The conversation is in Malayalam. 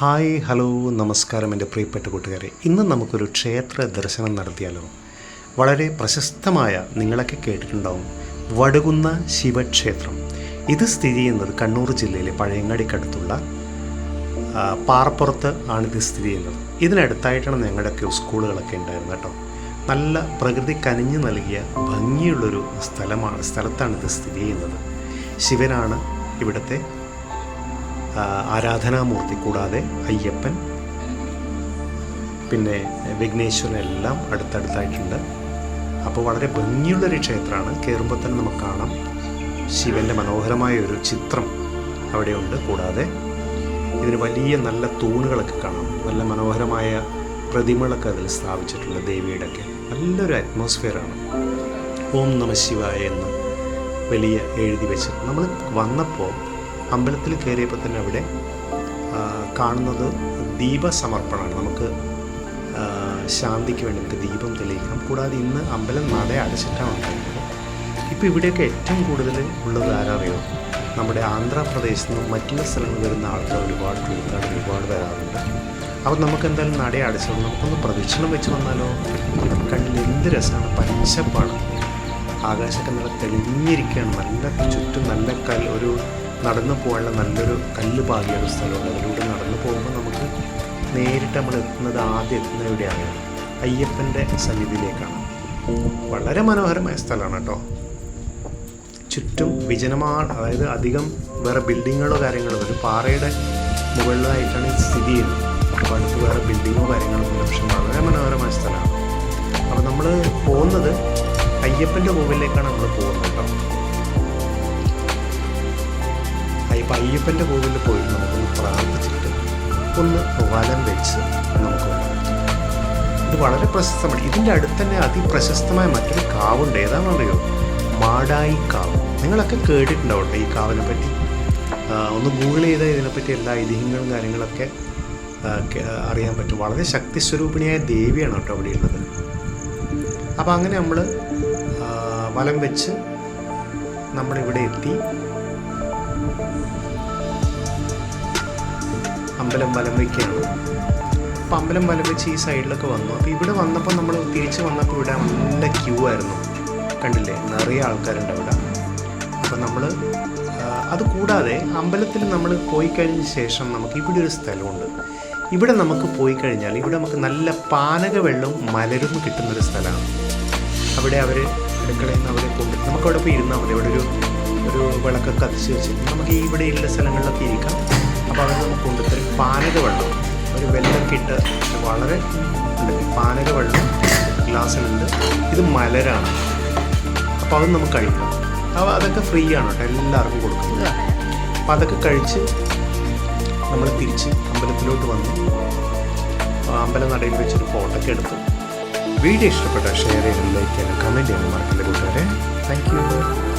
ഹായ് ഹലോ നമസ്കാരം എന്റെ പ്രിയപ്പെട്ട കൂട്ടുകാരെ. ഇന്ന് നമുക്കൊരു ക്ഷേത്ര ദർശനം നടത്തിയാലോ? വളരെ പ്രശസ്തമായ നിങ്ങളൊക്കെ കേട്ടിട്ടുണ്ടാവും വടുകുന്ന ശിവക്ഷേത്രം. ഇത് സ്ഥിതി ചെയ്യുന്നത് കണ്ണൂർ ജില്ലയിലെ പഴയങ്ങാടിക്കടുത്തുള്ള പാറപ്പുറത്ത് ആണ് ഇത് സ്ഥിതി ചെയ്യുന്നത്. ഇതിനടുത്തായിട്ടാണ് ഞങ്ങളുടെയൊക്കെ സ്കൂളുകളൊക്കെ ഉണ്ടായിരുന്നത് കേട്ടോ. നല്ല പ്രകൃതി കനിഞ്ഞു നൽകിയ ഭംഗിയുള്ളൊരു സ്ഥലമാണ് സ്ഥലത്താണ് ഇത് സ്ഥിതി ചെയ്യുന്നത്. ശിവനാണ് ഇവിടുത്തെ ആരാധനാമൂർത്തി കൂടാതെ അയ്യപ്പൻ പിന്നെ വിഘ്നേശ്വരൻ എല്ലാം അടുത്തടുത്തായിട്ടുണ്ട്. അപ്പോൾ വളരെ ഭംഗിയുള്ളൊരു ക്ഷേത്രമാണ്. കയറുമ്പോൾ തന്നെ നമുക്ക് കാണാം. ശിവന്റെ മനോഹരമായ ഒരു ചിത്രം അവിടെയുണ്ട്. കൂടാതെ ഇതിന് വലിയ നല്ല തൂണുകളൊക്കെ കാണാം. നല്ല മനോഹരമായ പ്രതിമകളൊക്കെ അതിൽ സ്ഥാപിച്ചിട്ടുള്ള ദേവിയുടെ ഒക്കെ നല്ലൊരു അറ്റ്മോസ്ഫിയറാണ്. ഓം നമ ശിവായ എന്ന് വലിയ എഴുതി വെച്ച് നമ്മൾ വന്നപ്പോൾ അമ്പലത്തിൽ കയറിയപ്പോൾ തന്നെ അവിടെ കാണുന്നത് ദീപസമർപ്പണമാണ്. നമുക്ക് ശാന്തിക്ക് വേണ്ടി നമുക്ക് ദീപം തെളിയിക്കണം കൂടാതെ ഇന്ന് അമ്പലം നട അടച്ചിട്ടാണ് ഉണ്ടായിരുന്നത് ഇപ്പോൾ ഇവിടെയൊക്കെ ഏറ്റവും കൂടുതൽ ഉള്ളത് ആരറിയോ? നമ്മുടെ ആന്ധ്രാപ്രദേശിൽ നിന്നും മറ്റുള്ള സ്ഥലങ്ങളിൽ വരുന്ന ആൾക്കാർ ഒരുപാട് തീർത്ഥാടനം ഒരുപാട് വരാറുണ്ട്. അപ്പോൾ നമുക്ക് എന്തായാലും നട അടച്ചോളൂ നമുക്കൊന്ന് പ്രദക്ഷിണം വെച്ച് വന്നാലോ? കണ്ണിൽ എന്ത് രസമാണ്. പച്ചപ്പാണ് ആകാശമൊക്കെ നല്ല തെളിഞ്ഞിരിക്കുകയാണ്. നല്ല ചുറ്റും നല്ല കല്ല് ഒരു നടന്നു പോകാനുള്ള നല്ലൊരു കല്ല് പാകിയ ഒരു സ്ഥലമുണ്ട്. അതിലൂടെ നടന്നു പോകുമ്പോൾ നമുക്ക് നേരിട്ട് നമ്മൾ എത്തുന്നത് ആദ്യം എത്തുന്ന എവിടെയാണ്? അയ്യപ്പന്റെ സന്നിധിയിലേക്കാണ്. വളരെ മനോഹരമായ സ്ഥലമാണ് കേട്ടോ. ചുറ്റും വിജനമാണ് അതായത് അധികം വേറെ ബിൽഡിങ്ങുകളോ കാര്യങ്ങളോ ഒരു പാറയുടെ മുകളിലായിട്ടാണ് ഇത് സ്ഥിതി ചെയ്യുന്നത്. അപ്പോൾ അടുത്ത് വേറെ ബിൽഡിങ്ങോ കാര്യങ്ങളോ ഒന്നുമില്ല പക്ഷെ വളരെ മനോഹരമായ സ്ഥലമാണ്. അപ്പോൾ നമ്മൾ പോകുന്നത് അയ്യപ്പന്റെ കോവിലേക്കാണ് നമ്മൾ പോകുന്നത് കേട്ടോ. ഇപ്പം അയ്യപ്പന്റെ കോവിലിൽ പോയി നമുക്കൊന്ന് പ്രാർത്ഥിച്ചിട്ട് ഒന്ന് വലം വെച്ച് നമുക്ക് ഇത് വളരെ പ്രശസ്തമാണ്. ഇതിന്റെ അടുത്ത് തന്നെ അതിപ്രശസ്തമായ മറ്റൊരു കാവുണ്ട്. ഏതാണെന്നറിയോ മാടായി കാവ്. നിങ്ങളൊക്കെ കേട്ടിട്ടുണ്ടാവട്ടെ ഈ കാവിനെ പറ്റി. ഒന്ന് ഗൂഗിൾ ചെയ്താൽ ഇതിനെപ്പറ്റി എല്ലാ ഐതിഹ്യങ്ങളും കാര്യങ്ങളൊക്കെ അറിയാൻ പറ്റും. വളരെ ശക്തി സ്വരൂപിണിയായ ദേവിയാണ് കേട്ടോ അവിടെ ഉള്ളത്. അപ്പോൾ അങ്ങനെ നമ്മൾ വലം വെച്ച് നമ്മളിവിടെ എത്തി. അമ്പലം വലം വയ്ക്കുകയാണ് അപ്പം അമ്പലം വലം വെച്ച് ഈ സൈഡിലൊക്കെ വന്നു. അപ്പോൾ ഇവിടെ വന്നപ്പോൾ നമ്മൾ തിരിച്ച് വന്നപ്പോൾ ഇവിടെ നല്ല ക്യൂ ആയിരുന്നു. കണ്ടില്ലേ? നിറയെ ആൾക്കാരുണ്ട് അവിടെ. അപ്പോൾ നമ്മൾ അത് കൂടാതെ അമ്പലത്തിൽ നമ്മൾ പോയി കഴിഞ്ഞ ശേഷം നമുക്ക് ഇവിടെ ഒരു സ്ഥലമുണ്ട്. ഇവിടെ നമുക്ക് പോയി കഴിഞ്ഞാൽ ഇവിടെ നമുക്ക് നല്ല പാനക വെള്ളവും മലരും കിട്ടുന്നൊരു സ്ഥലമാണ്. അവിടെ അവർ അടുക്കളയിൽ നിന്ന് അവരെ കൊണ്ട് നമുക്കവിടെ പോയി ഇരുന്നാൽ മതി. അവിടെ ഒരു ഒരു വിളക്കൊക്കെ കത്തിച്ച് വെച്ച് നമുക്ക് ഈ ഇവിടെയുള്ള സ്ഥലങ്ങളിലൊക്കെ ഇരിക്കാം. പാനക വെള്ളം ഒരു വെല്ലൊക്കെ ഇട്ട് വളരെ പാനക വെള്ളം ഗ്ലാസ്സിലുണ്ട്. ഇത് മലരാണ്. അപ്പോൾ അത് നമുക്ക് കഴിക്കാം. അപ്പോൾ അതൊക്കെ ഫ്രീ ആണ് കേട്ടോ. എല്ലാവർക്കും കൊടുക്കുന്നത് അപ്പോൾ അതൊക്കെ കഴിച്ച് നമ്മൾ തിരിച്ച് അമ്പലത്തിലോട്ട് വന്നു. അമ്പലം നടയിൽ വെച്ചൊരു ഫോട്ടോ ഒക്കെ എടുത്തു. വീഡിയോ ഇഷ്ടപ്പെട്ട ഷെയർ ചെയ്യാനും ലൈക്ക് ചെയ്യാനും കമന്റ് ചെയ്യാനും മറക്കില്ല കൂട്ടുകാരെ? Thank you